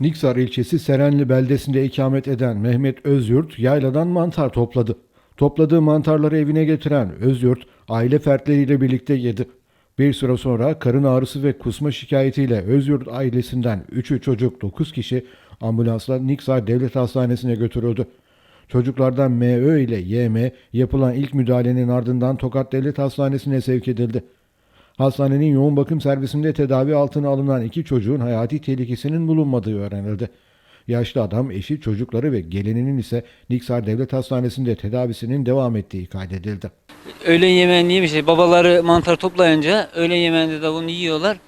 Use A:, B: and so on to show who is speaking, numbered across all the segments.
A: Niksar ilçesi Serenli beldesinde ikamet eden Mehmet Özyurt yayladan mantar topladı. Topladığı mantarları evine getiren Özyurt aile fertleriyle birlikte yedi. Bir süre sonra karın ağrısı ve kusma şikayetiyle Özyurt ailesinden 3'ü çocuk 9 kişi ambulansla Niksar Devlet Hastanesi'ne götürüldü. Çocuklardan MÖ ile YM yapılan ilk müdahalenin ardından Tokat Devlet Hastanesi'ne sevk edildi. Hastanenin yoğun bakım servisinde tedavi altına alınan iki çocuğun hayati tehlikesinin bulunmadığı öğrenildi. Yaşlı adam eşi, çocukları ve gelininin ise Niksar Devlet Hastanesi'nde tedavisinin devam ettiği kaydedildi.
B: Öğlen yemeğini yemişler. Babaları mantar toplayınca öğlen yemeğinde de bunu yiyorlar.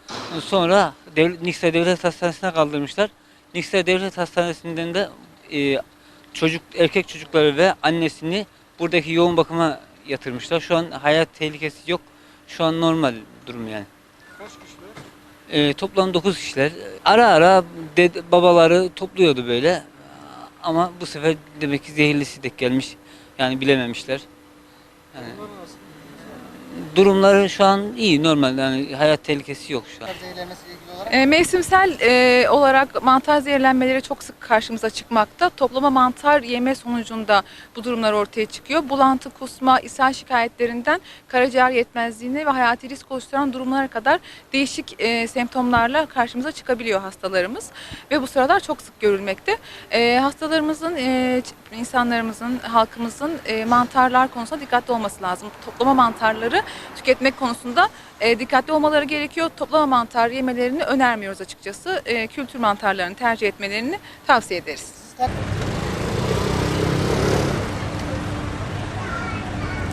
B: Sonra Devlet, Niksar Devlet Hastanesi'ne kaldırmışlar. Niksar Devlet Hastanesi'nden de e, çocuk erkek çocukları ve annesini buradaki yoğun bakıma yatırmışlar. Şu an hayat tehlikesi yok. Şu an normal durum yani.
C: Kaç kişiler?
B: E, toplam 9 kişiler. Ara ara dede, babaları topluyordu böyle. Ama bu sefer demek ki zehirlisi de gelmiş. Yani bilememişler. Yani
C: Bunlar nasıl?
B: Durumları şu an iyi normal yani hayat tehlikesi yok şu an.
C: Zehirlenmesiyle ilgili olarak
D: E, mevsimsel e, olarak mantar zehirlenmeleri çok sık karşımıza çıkmakta. Toplama mantar yeme sonucunda bu durumlar ortaya çıkıyor. Bulantı, kusma, ishal şikayetlerinden karaciğer yetmezliğine ve hayati risk oluşturan durumlara kadar değişik e, semptomlarla karşımıza çıkabiliyor hastalarımız. Ve bu sıralar çok sık görülmekte. E, hastalarımızın, e, ç- insanlarımızın, halkımızın e, mantarlar konusunda dikkatli olması lazım. Toplama mantarları tüketmek konusunda e, dikkatli olmaları gerekiyor. Toplama mantar yemelerini önermiyoruz açıkçası. E, kültür mantarlarını tercih etmelerini tavsiye ederiz.